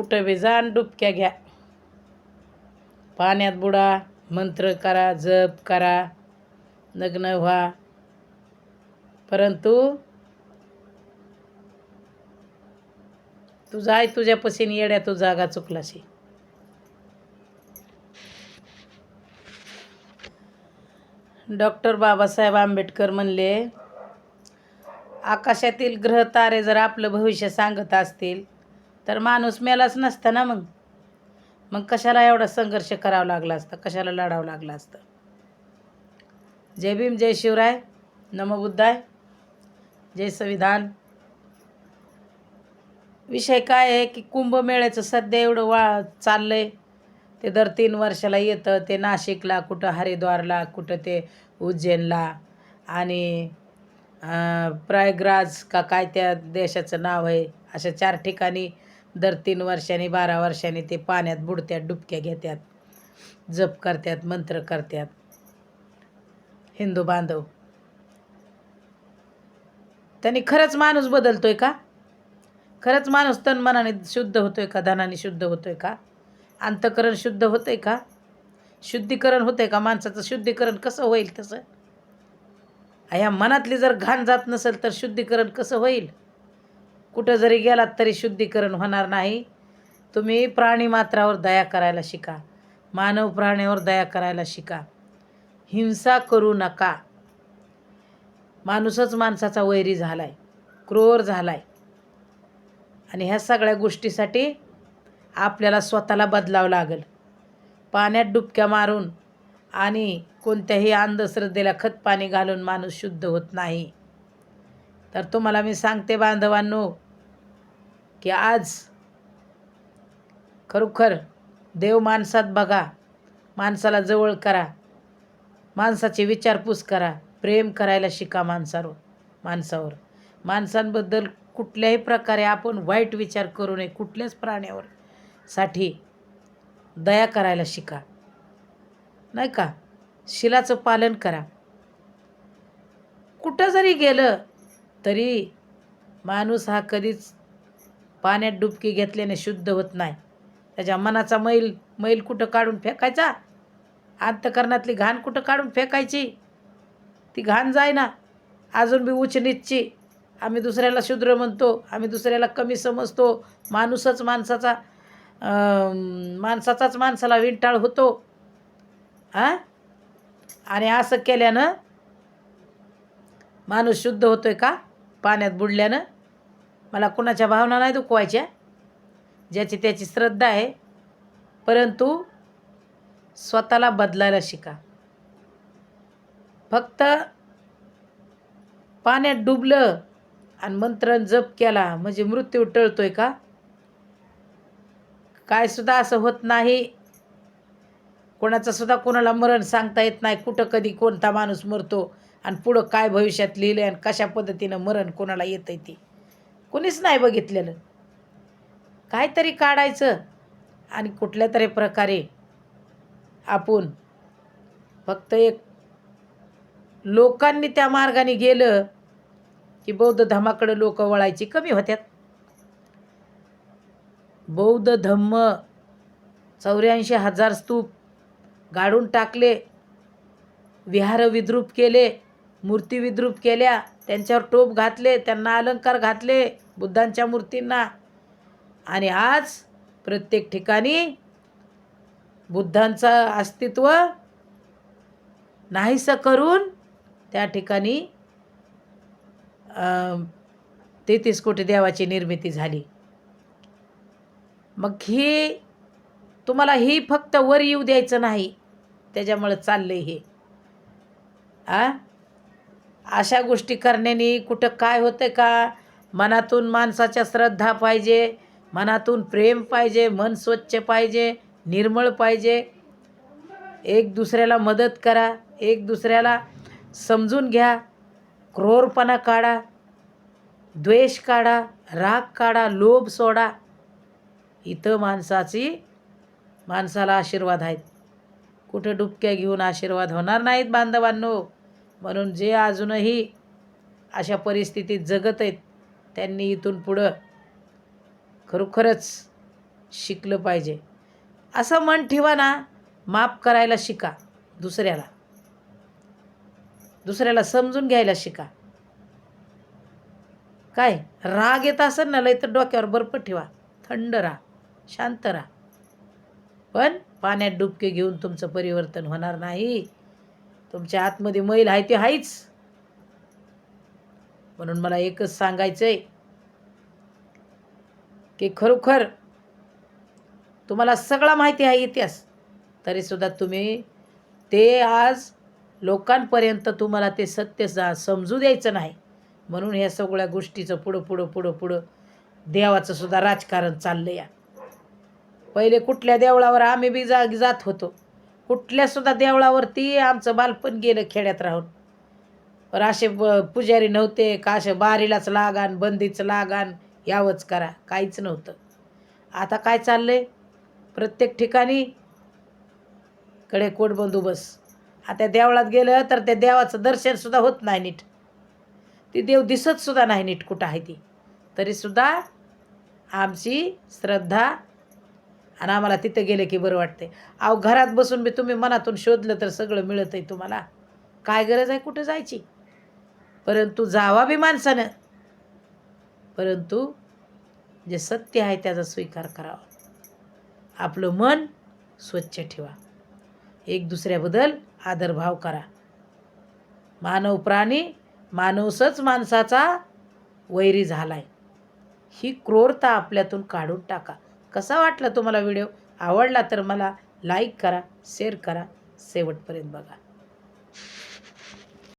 कुठं बी जा आणि डुबक्या घ्या. पाण्यात बुडा मंत्र करा जप करा लग्न व्हा. परंतु तुझा आहे तुझ्या पशीने येड्या तू जागा चुकलाशी. डॉक्टर बाबासाहेब आंबेडकर म्हणले आकाशातील ग्रह तारे जर आपलं भविष्य सांगत असतील तर माणूस मेलाच नसता ना मग. मग कशाला एवढा संघर्ष करावा लागला असता? कशाला लढावं लागलं असतं? जय भीम जय शिवराय. नमबुद्धाय जय संविधान. विषय काय आहे की कुंभमेळ्याचं सध्या एवढं वा चाललं आहे ते दर तीन वर्षाला येतं. ते नाशिकला कुठं हरिद्वारला कुठं ते उज्जैनला आणि प्रयागराज का काय त्या देशाचं नाव आहे? अशा चार ठिकाणी दर तीन वर्षांनी बारा वर्षांनी ते पाण्यात बुडत्यात डुबक्या घेतात जप करतात मंत्र करतात हिंदू बांधव. त्यांनी खरंच माणूस बदलतोय का? खरंच माणूस तन मनाने शुद्ध होतोय का? धनाने शुद्ध होतोय का? अंतकरण शुद्ध होतंय का? शुद्धीकरण होतंय का? माणसाचं शुद्धीकरण कसं होईल तसं? ह्या मनातली जर घाण जात नसेल तर शुद्धीकरण कसं होईल? कुठं जरी गेलात तरी शुद्धीकरण होणार नाही. तुम्ही प्राणी मात्रावर दया करायला शिका. मानव प्राण्यावर दया करायला शिका. हिंसा करू नका. माणूसच माणसाचा वैरी झाला झालाय क्रूर आहे आणि ह्या सगळ्या गोष्टीसाठी आपल्याला स्वतःला बदलावं लागेल. पाण्यात डुबक्या मारून आणि कोणत्याही अंधश्रद्धेला खत पाणी घालून माणूस शुद्ध होत नाही. तर तुम्हाला मी सांगते बांधवांनो की आज खरोखर देव माणसात बघा माणसाला जवळ करा माणसाची विचारपूस करा प्रेम करायला शिका माणसावर माणसावर. माणसांबद्दल कुठल्याही प्रकारे आपण वाईट विचार करू नये कुठल्याच प्राण्यावर. साठी दया करायला शिका. नाही का? शिलाचं पालन करा. कुठं जरी गेलं तरी माणूस हा कधीच पाण्यात डुबकी घेतल्याने शुद्ध होत नाही. त्याच्या मनाचा मैल मैल कुठं काढून फेकायचा? अंतकरणातली घाण कुठं काढून फेकायची? ती घाण जायना. अजून बी उच्च नीचची. आम्ही दुसऱ्याला शूद्र म्हणतो आम्ही दुसऱ्याला कमी समजतो. माणूसच माणसाचा माणसाचाच माणसाला विंटाळ होतो. हां आणि असं केल्यानं माणूस शुद्ध होतोय का? पाण्यात बुडल्यानं मला कुणाच्या भावना नाही दुखवायच्या. ज्याची त्याची श्रद्धा आहे. परंतु स्वतःला बदलायला शिका. फक्त पाण्यात डुबलं आणि मंत्रण जप केला म्हणजे मृत्यू टळतोय का? काय सुद्धा असं होत नाही. कोणाचं सुद्धा कोणाला मरण सांगता येत नाही. कुठं कधी कोणता माणूस मरतो. आणि पुढं काय भविष्यात लिहिलं आणि कशा पद्धतीनं मरण कोणाला येतं ते. कोणीच नाही बघितलेलं. काहीतरी काढायचं आणि कुठल्या तरी प्रकारे आपण फक्त एक लोकांनी त्या मार्गाने गेलं की बौद्ध धर्माकडे लोक वळायची कमी होत्यात. बौद्ध धम्म चौऱ्याऐंशी हजार स्तूप गाडून टाकले विहार विद्रूप केले मूर्ती विद्रूप केल्या त्यांच्यावर टोप घातले त्यांना अलंकार घातले बुद्धांच्या मूर्तींना. आणि आज प्रत्येक ठिकाणी बुद्धांचं अस्तित्व नाहीसं करून त्या ठिकाणी तेहतीस कोटी देवाची निर्मिती झाली. मग ही तुम्हाला ही फक्त वर येऊ द्यायचं नाही त्याच्यामुळं चाललं हे. आ? अशा गोष्टी करण्याने कुठं काय होतं का? मनातून माणसाच्या श्रद्धा पाहिजे मनातून प्रेम पाहिजे मन स्वच्छ पाहिजे निर्मळ पाहिजे. एक दुसऱ्याला मदत करा एक दुसऱ्याला समजून घ्या क्रोरपणा काढा द्वेष काढा राग काढा लोभ सोडा. इथं माणसाची माणसाला आशीर्वाद आहेत. कुठं डुबक्या घेऊन आशीर्वाद होणार नाहीत बांधवांनो. म्हणून जे अजूनही अशा परिस्थितीत जगत आहेत त्यांनी इथून पुढं खरोखरच शिकलं पाहिजे. असं मन ठेवा ना माफ करायला शिका दुसऱ्याला. दुसऱ्याला समजून घ्यायला शिका. काय? राग येत असेल ना लय तर डोक्यावर बर्फ ठेवा. थंड राहा शांत राहा. पण पाण्यात डुबके घेऊन तुमचं परिवर्तन होणार नाही. तुमच्या आतमध्ये मैल आहे ते आहेच. म्हणून मला एकच सांगायचं आहे की खरोखर तुम्हाला सगळा माहिती आहे इतिहास. तरीसुद्धा तुम्ही ते आज लोकांपर्यंत तुम्हाला ते सत्य जा समजू द्यायचं नाही. म्हणून ह्या सगळ्या गोष्टीचं पुढं पुढं पुढं पुढं देवाचं सुद्धा राजकारण चाललं या. पहिले कुठल्या देवळावर आम्ही बी जा जात होतो? कुठल्यासुद्धा देवळावरती आमचं बालपण गेलं खेड्यात राहून. पण असे ब पुजारी नव्हते का असे बारीलाच लागान बंदीचं लागान यावंच करा काहीच नव्हतं. आता काय चाललं आहे प्रत्येक ठिकाणी कडे कोट बंदोबस्त आता देवळात गेलं तर त्या देवाचं दर्शनसुद्धा होत नाही नीट. ती देव दिसतसुद्धा नाही नीट कुठं आहे ती. तरीसुद्धा आमची श्रद्धा आणि आम्हाला तिथं गेले की बरं वाटते अहो घरात बसून बी तुम्ही मनातून शोधलं तर सगळं मिळत आहे तुम्हाला. काय गरज आहे कुठं जायची? परंतु जावा बी माणसानं. परंतु जे सत्य आहे त्याचा स्वीकार करावा. आपलं मन स्वच्छ ठेवा. एक दुसऱ्याबद्दल आदरभाव करा. मानव प्राणी माणूसच माणसाचा वैरी झाला आहे ही क्रूरता आपल्यातून काढून टाका. कसा वाटला तुम्हाला व्हिडिओ? आवडला तर मला लाईक करा शेअर करा. शेवटपर्यंत बघा.